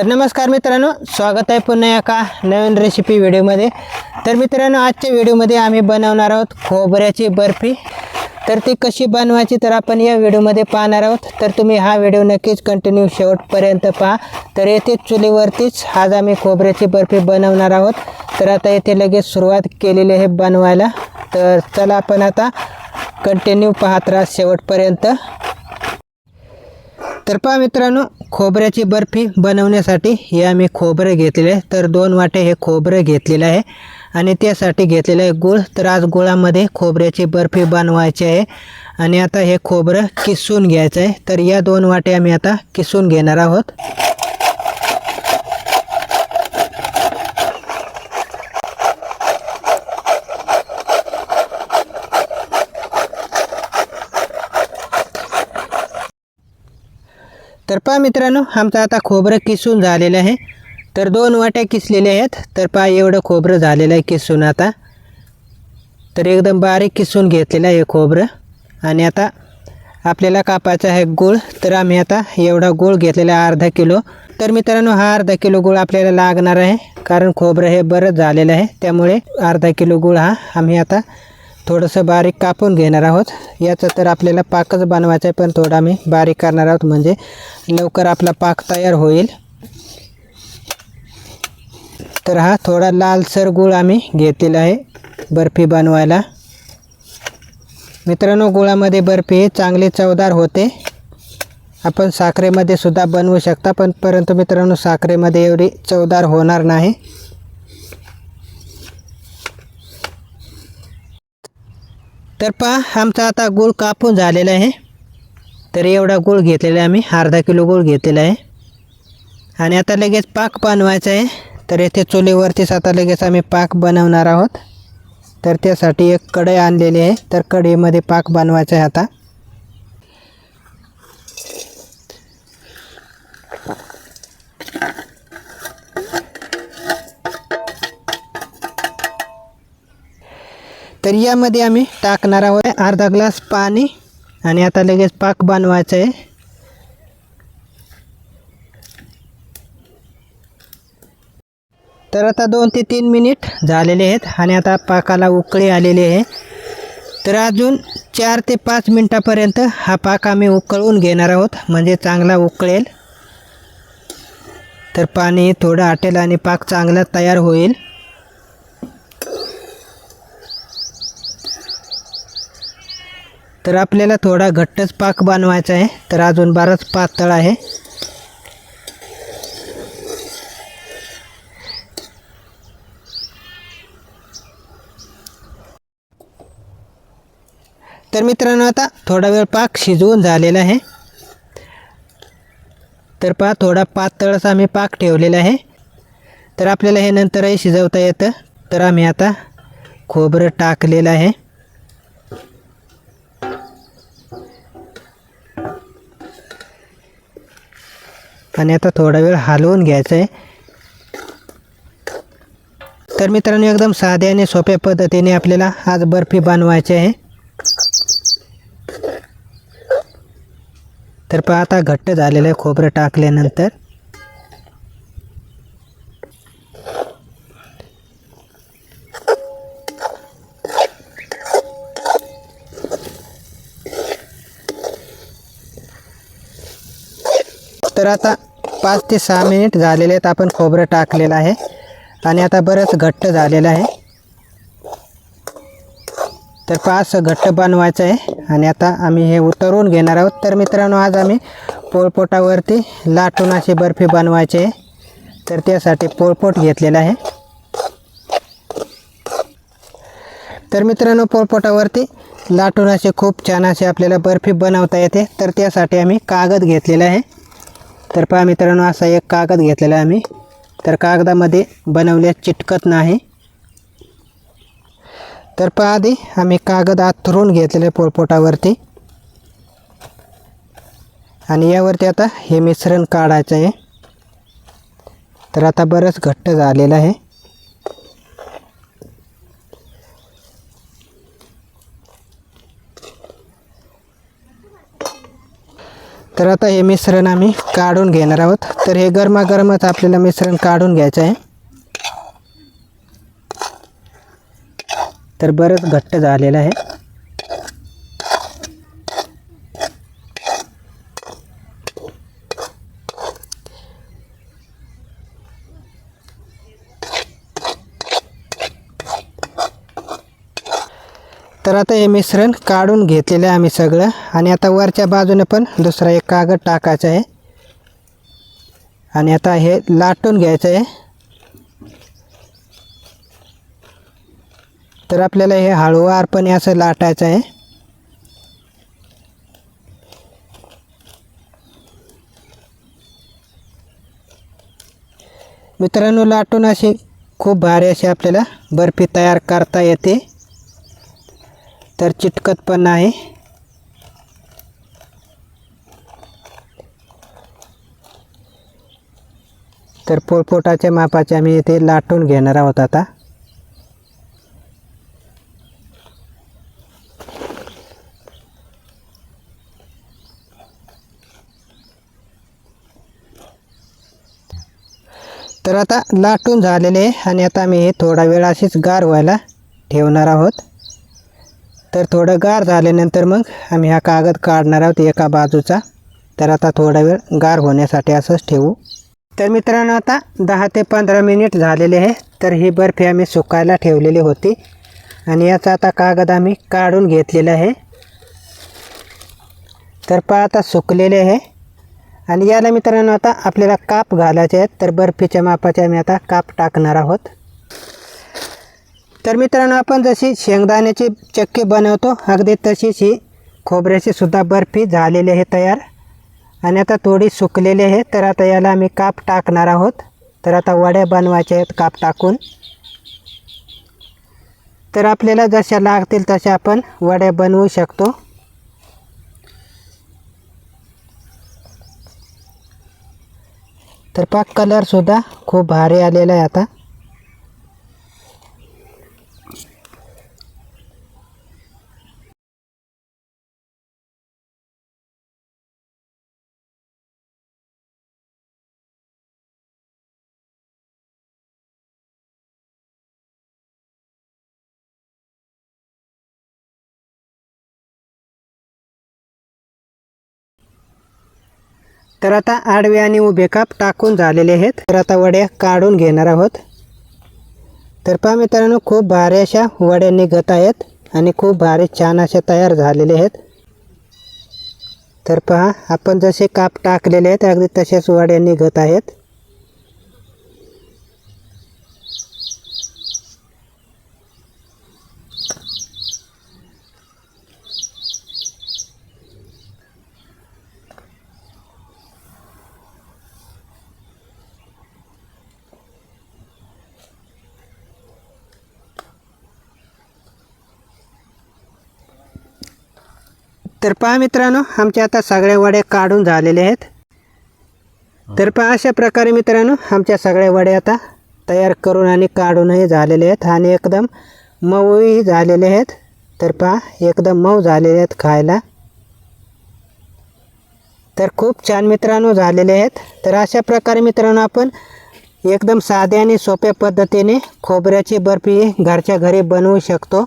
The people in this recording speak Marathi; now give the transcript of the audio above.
तर नमस्कार मित्रांनो स्वागत आहे पुन्हा एका नवीन रेसिपी व्हिडिओमध्ये तर मित्रांनो आजच्या व्हिडिओमध्ये आम्ही बनवणार आहोत खोबऱ्याची बर्फी. तर ती कशी बनवायची तर आपण या व्हिडिओमध्ये पाहणार आहोत. तर तुम्ही हा व्हिडिओ नक्कीच कंटिन्यू शेवटपर्यंत पहा. तर येथे चुलीवरतीच आज आम्ही खोबऱ्याची बर्फी बनवणार आहोत. तर आता येथे लगेच सुरुवात केलेली आहे बनवायला. तर चला आपण आता कंटिन्यू पाहत राहा शेवटपर्यंत. तर पहा मित्रांनो खोबऱ्याची बर्फी बनवण्यासाठी हे आम्ही खोबरं घेतलेलं आहे. तर दोन वाटे हे खोबरं घेतलेलं आहे. आणि त्यासाठी घेतलेलं आहे गुळ. तर आज गुळामध्ये खोबऱ्याची बर्फी बनवायची आहे. आणि आता हे खोबरं किसून घ्यायचं आहे. तर या दोन वाटे आम्ही आता किसून घेणार आहोत. तर पहा मित्रांनो आमचं आता खोबरं किसून झालेलं आहे. तर दोन वाट्या किसलेल्या आहेत. तर पहा एवढं खोबरं झालेलं आहे किसून आता. तर एकदम बारीक किसून घेतलेलं आहे हे खोबरं. आणि आता आपल्याला कापायचा आहे गूळ. तर आम्ही आता एवढा गूळ घेतलेला आहे अर्धा किलो. तर मित्रांनो हा अर्धा किलो गूळ आपल्याला लागणार आहे. कारण खोबरं हे बरंच झालेलं आहे. त्यामुळे अर्धा किलो गूळ हा आम्ही आता थोडंसं बारीक कापून घेणार आहोत. याचं तर आपल्याला पाकच बनवायचा आहे पण थोडा आम्ही बारीक करणार आहोत म्हणजे लवकर आपला पाक तयार होईल. तर हा थोडा लालसर गूळ आम्ही घेतलेला आहे बर्फी बनवायला. मित्रांनो गुळामध्ये बर्फी हे चवदार होते. आपण साखरेमध्ये सुद्धा बनवू शकता पण परंतु मित्रांनो साखरेमध्ये एवढी चवदार होणार नाही. तर पहा आमचा आता गूळ कापून झालेला आहे. तर एवढा गूळ घेतलेला आहे आम्ही अर्धा किलो गूळ घेतलेला आहे. आणि आता लगेच पाक बनवायचा आहे. तर येथे चुलीवरतीच आता लगेच आम्ही पाक बनवणार आहोत. तर त्यासाठी एक कढई आणलेली आहे. तर कढईमध्ये पाक बनवायचा आहे आता. तर यामध्ये आम्ही टाकणार आहोत अर्धा ग्लास पाणी आणि आता लगेच पाक बनवायचं आहे. तर आता दोन ते तीन मिनिट झालेले आहेत आणि आता पाकाला उकळी आलेली आहे. तर अजून चार ते पाच मिनटापर्यंत हा पाक आम्ही उकळून घेणार आहोत म्हणजे चांगला उकळेल. तर पाणी थोडं आटेल आणि पाक चांगला तयार होईल. तर आपल्याला थोडा घट्टच पाक बनवायचा आहे. तर अजून बराच पातळ आहे. तर मित्रांनो आता थोडा वेळ पाक शिजवून झालेला आहे. तर पहा थोडा पातळच आम्ही पाक ठेवलेला आहे. तर आपल्याला हे नंतरही शिजवता येतं. तर आम्ही आता खोबरं टाकलेलं आहे. आणि आता थोडा वेळ हलवून घ्यायचं आहे तर मित्रांनो एकदम साध्या आणि सोप्या पद्धतीने आपल्याला आज बर्फी बनवायची आहे. तर पहा आता घट्ट झालेलं आहे खोबरं टाकल्यानंतर. तर आता पाच ते सहा मिनिट झालेले आहेत. आपण खोबरं टाकलेलं आहे. आणि आता बरंच घट्ट झालेलं आहे. तर पाच घट्ट बनवायचं आहे. आणि आता आम्ही हे उतरवून घेणार आहोत. तर मित्रांनो आज आम्ही पोळपोटावरती लाटून अशी बर्फी बनवायची आहे. तर त्यासाठी पोळपोट घेतलेला आहे. तर मित्रांनो पोळपोटावरती लाटून असे खूप छान असे आपल्याला बर्फी बनवता येते. तर त्यासाठी आम्ही कागद घेतलेला आहे. तर पहा मित्रांनो असा एक कागद घेतलेला आहे आम्ही. तर कागदामध्ये बनवल्यास चिटकत नाही. तर पहा आधी आम्ही कागद आथरून घेतलेले पोळपोटावरती आणि यावरती आता हे मिश्रण काढायचं आहे. तर आता बरंच घट्ट झालेलं आहे. तर आता हे मिश्रण आम्ही काढून घेणार आहोत. तर हे गरमागरमच आपल्याला मिश्रण काढून घ्यायचं आहे. तर बरंच घट्ट झालेलं आहे. तर आता हे मिश्रण काढून घेतलेलं आहे आम्ही सगळं. आणि आता वरच्या बाजूने पण दुसरा एक कागद टाकायचा आहे. आणि आता हे लाटून घ्यायचं आहे. तर आपल्याला हे हळूवारपणे असं लाटायचं आहे. मित्रांनो लाटून अशी खूप भारी अशी आपल्याला बर्फी तयार करता येते. तर चिटकत पण नाही. तर पोळपोटाच्या मापाचे आम्ही इथे लाटून घेणार आहोत आता. तर आता लाटून झालेले आहे आणि आता आम्ही हे थोडा वेळ अशीच गार व्हायला ठेवणार आहोत. तर थोडं गार झाल्यानंतर मग आम्ही हा कागद काढणार आहोत एका बाजूचा. तर आता थोडा वेळ गार होण्यासाठी असंच ठेवू. तर मित्रांनो आता दहा ते पंधरा मिनिट झालेले आहे. तर ही बर्फी आम्ही सुकायला ठेवलेली होती. आणि याचा आता कागद आम्ही काढून घेतलेला आहे. तर पहा आता सुकलेले आहे. आणि याला मित्रांनो आता आपल्याला काप घालायचे आहेत. तर बर्फीच्या मापाचे आम्ही आता काप टाकणार आहोत. तर मित्रांनो आपण जशी शेंगदाण्याची चक्की बनवतो अगदी तशीच ही खोबऱ्याची सुद्धा बर्फी झालेली आहे तयार. आणि आता थोडी सुकलेली आहे तर आता याला आम्ही काप टाकणार आहोत. तर आता वड्या बनवायच्या आहेत काप टाकून. तर आपल्याला जशा लागतील तशा आपण वड्या बनवू शकतो. तर पाक कलरसुद्धा खूप भारी आलेला आहे आता. तर आता आडवे आणि उभे काप टाकून झालेले आहेत. तर आता वड्या काढून घेणार आहोत. तर पहा मित्रांनो खूप भारी अशा वड्या निघत आहेत आणि खूप भारी छान अशा तयार झालेले आहेत. तर पहा आपण जसे काप टाकलेले आहेत अगदी तसेच वड्या निघत आहेत. तर पहा मित्रांनो आमच्या आता सगळ्या वड्या काढून झालेल्या आहेत. तर पहा अशा प्रकारे मित्रांनो आमच्या सगळ्या वड्या आता तयार करून आणि काढूनही झालेले आहेत आणि एकदम मऊही झालेले आहेत. तर पहा एकदम मऊ झालेले आहेत खायला. तर खूप छान मित्रांनो झालेले आहेत. तर अशा प्रकारे मित्रांनो आपण एकदम साध्या आणि सोप्या पद्धतीने खोबऱ्याची बर्फी घरच्या घरी बनवू शकतो.